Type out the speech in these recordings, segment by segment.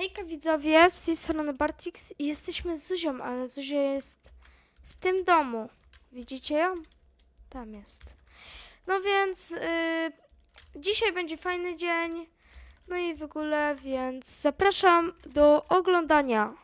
Hejka widzowie, z tej strony Bartix i jesteśmy z Zuzią, ale Zuzia jest w tym domu. Widzicie ją? Tam jest. No więc y, dzisiaj będzie fajny dzień, no i w ogóle, więc zapraszam do oglądania.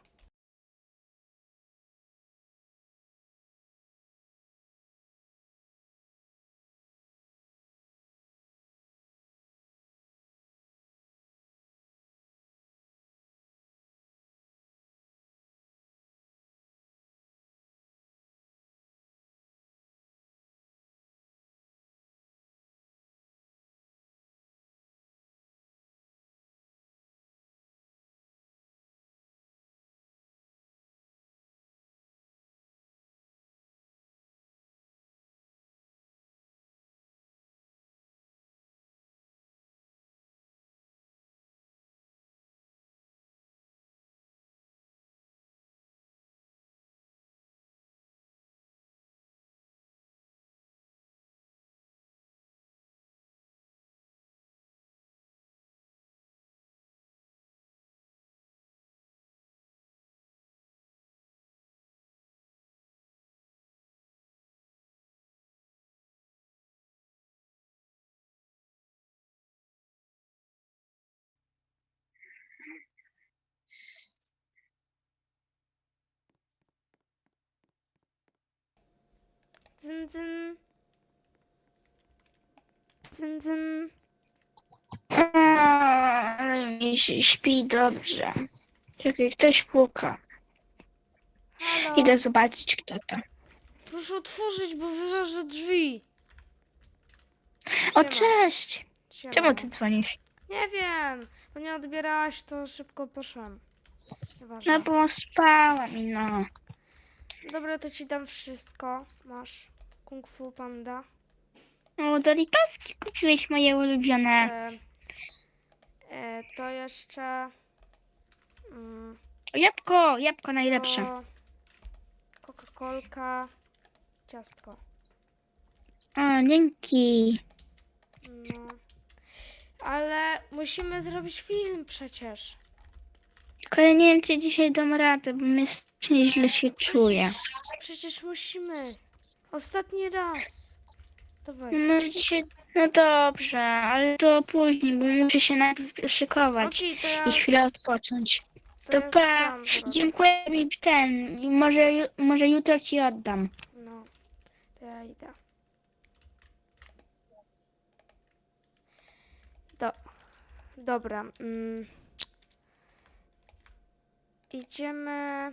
Dzyn, dzyn. Dzyn, dzyn. Ale mi się śpi dobrze. Czekaj, ktoś puka. Halo. Idę zobaczyć, kto to. Proszę otworzyć, bo wyrażę drzwi. O, Siema. cześć! Siema. Czemu ty dzwonisz? Nie wiem, bo nie odbierałaś, to szybko poszłam. Nieważne. No bo spałam, no. Dobra, to ci dam wszystko. Masz Kung Fu Panda. O, Doritaski kupiłeś moje ulubione. E, e, to jeszcze. Mm, Jabłko, jabłko najlepsze. to Coca-Colka. Ciastko. O, dzięki. No. Ale musimy zrobić film przecież. Tylko ja nie wiem, czy dzisiaj dam radę, bo mnie strasznie źle się czuję. Przecież, przecież musimy. Ostatni raz. Dawaj. No Może dzisiaj... No dobrze, ale to później, bo muszę się najpierw szykować Okej, to ja, i chwilę odpocząć. to To ja pa, sam zrobię. dziękuję mi ten, i może, ju- może jutro ci oddam. No, to ja idę. Do, dobra. Mm, idziemy.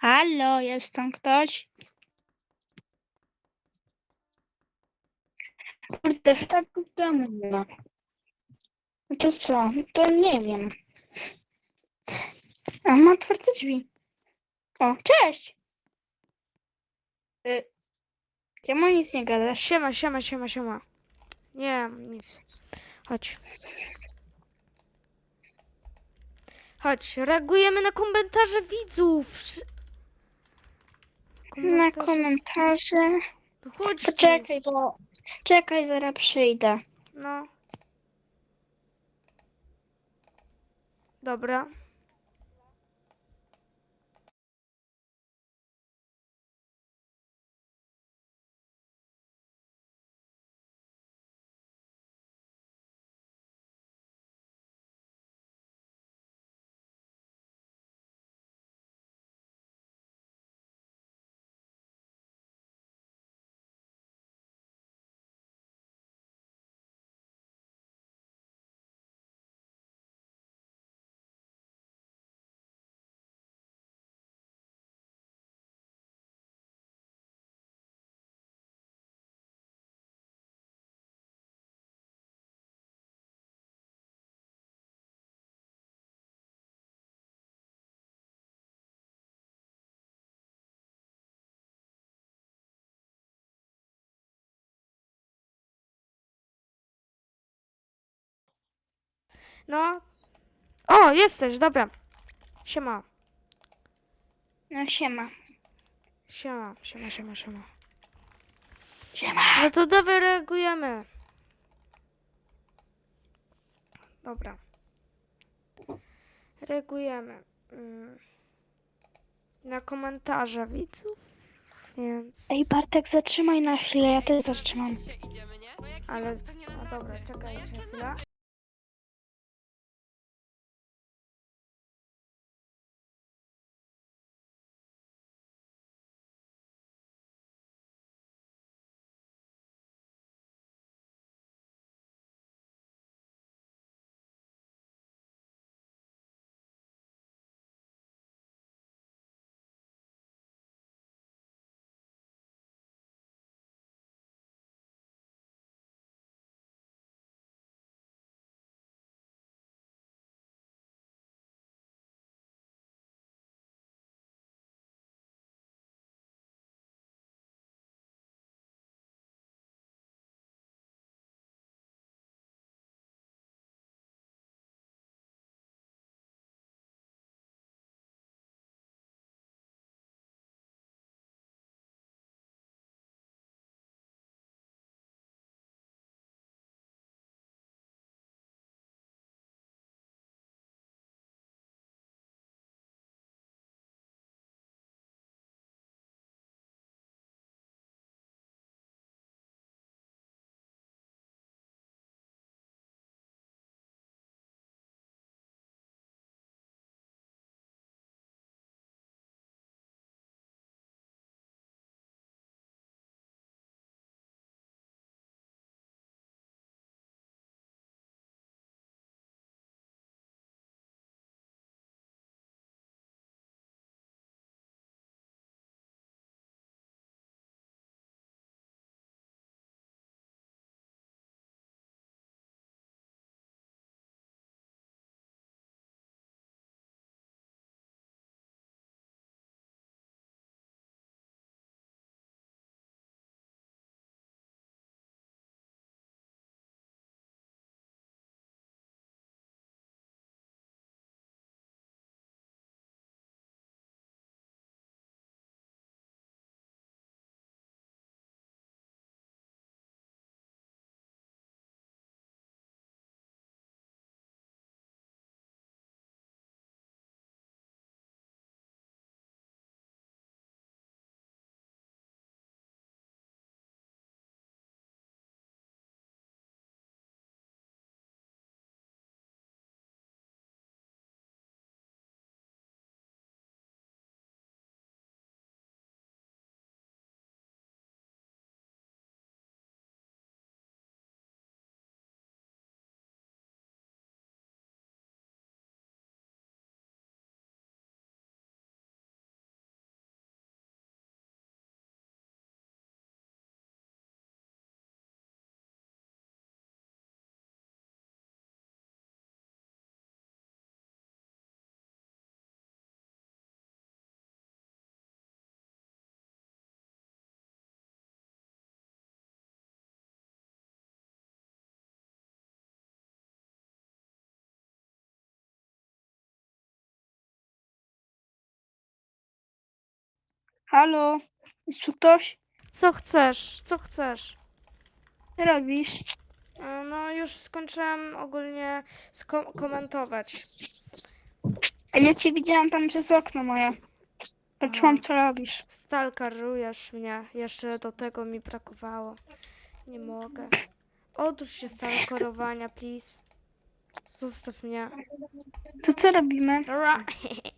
Halo, jest tam ktoś? Kurde, tak w domu nie ma. No to co? To nie wiem. A ma otwarte drzwi. O, cześć! Y, czemu nic nie gadasz? Siema, siema, siema, siema. Nie, nic. Chodź. Chodź, reagujemy na komentarze widzów. Sz- Na Komentarze- komentarze. No Chodź tu. Poczekaj, bo... Czekaj, zaraz przyjdę. No. Dobra. No. O, jesteś, dobra. Siema. No siema. Siema, siema, siema, siema. Siema. No to dawaj reagujemy. Dobra. Reagujemy. mm, Na komentarze widzów, więc... Ej, Bartek, zatrzymaj na chwilę, ja też zatrzymam. Ale... No dobra, czekajcie chwilę. Halo? Jest tu ktoś? Co chcesz? Co chcesz? Co robisz? E, No, już skończyłem ogólnie sko- komentować. A ja cię widziałam tam przez okno moje. Patrzyłam, co robisz. Stalkarujesz mnie. Jeszcze do tego mi brakowało. Nie mogę. Odłóż się stalkorowania, please. Zostaw mnie. To co robimy? Dobra.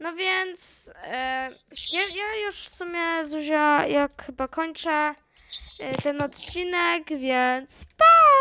No więc e, ja, ja już w sumie Zuzia jak chyba kończę e, ten odcinek, więc pa!